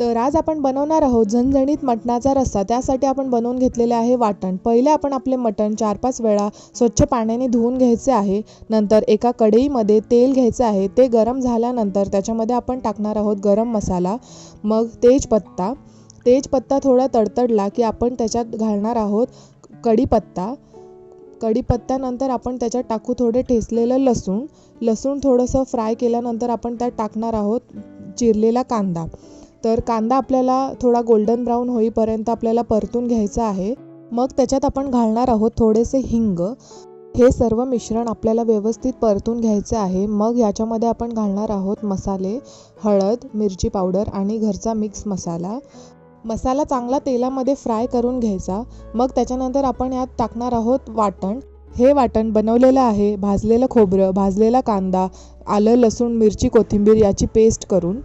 तर आज आपण बनवणार आहोत झणझणीत मटणाचा रस्सा. त्यासाठी आपण बनवून घेतलेले आहे वाटण. पहिले आपण आपले मटण चार पाच वेळा स्वच्छ पाण्याने धुवून घ्यायचे आहे. नंतर एका कढईमध्ये तेल घ्यायचे आहे. ते गरम झाल्यानंतर त्याच्यामध्ये आपण टाकणार आहोत गरम मसाला. मग तेजपत्ता. तेजपत्ता थोडा तडतडला की आपण त्याच्यात घालणार आहोत कढीपत्ता. कढीपत्त्यानंतर आपण त्याच्यात टाकू थोडे ठेचलेलं लसूण. लसूण थोडंसं फ्राय केल्यानंतर आपण त्यात टाकणार आहोत चिरलेला कांदा. तर कांदा आपल्याला थोडा गोल्डन ब्राऊन होईपर्यंत आपल्याला परतून घ्यायचा आहे. मग त्याच्यात आपण घालणार आहोत थोडेसे हिंग. हे सर्व मिश्रण आपल्याला व्यवस्थित परतून घ्यायचं आहे. मग याच्यामध्ये आपण घालणार आहोत मसाले हळद मिरची पावडर आणि घरचा मिक्स मसाला. मसाला चांगला तेलामध्ये फ्राय करून घ्यायचा. मग त्याच्यानंतर आपण यात टाकणार आहोत वाटण. हे वाटण बनवलेलं आहे. भाजलेलं खोबरं भाजलेला कांदा आलं लसूण मिरची कोथिंबीर याची पेस्ट करून.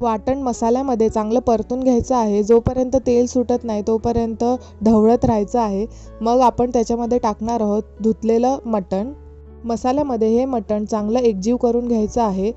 वाटण मसाल्यामध्ये चांगलं परतून घ्यायचं आहे. जोपर्यंत तेल सुटत नाही तोपर्यंत ढवळत राहायचं आहे. मग आपण त्याच्यामध्ये टाकणार आहोत धुतलेलं मटण. मसाल्यामध्ये हे मटण चांगलं एकजीव करून घ्यायचं आहे.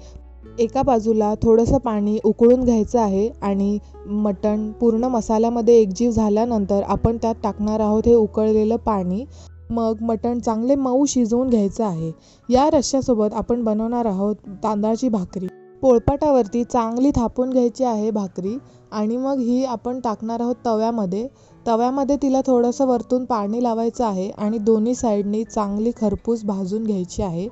एका बाजूला थोडंसं पाणी उकळून घ्यायचं आहे आणि मटण पूर्ण मसाल्यामध्ये एकजीव झाल्यानंतर आपण त्यात टाकणार आहोत हे उकळलेलं पाणी. मग मटण चांगले मऊ शिजवून घ्यायचं आहे. या रश्श्यासोबत आपण बनवणार आहोत तांदळाची भाकरी. पोळपाटावरती चांगली थापून घ्यायची आहे भाकरी आणि मग ही आपण टाकणार आहोत तव्यामध्ये. तव्यामध्ये तिला थोडंसं वरतून पाणी लावायचं आहे आणि दोन्ही साईडनी चांगली खरपूस भाजून घ्यायची आहे.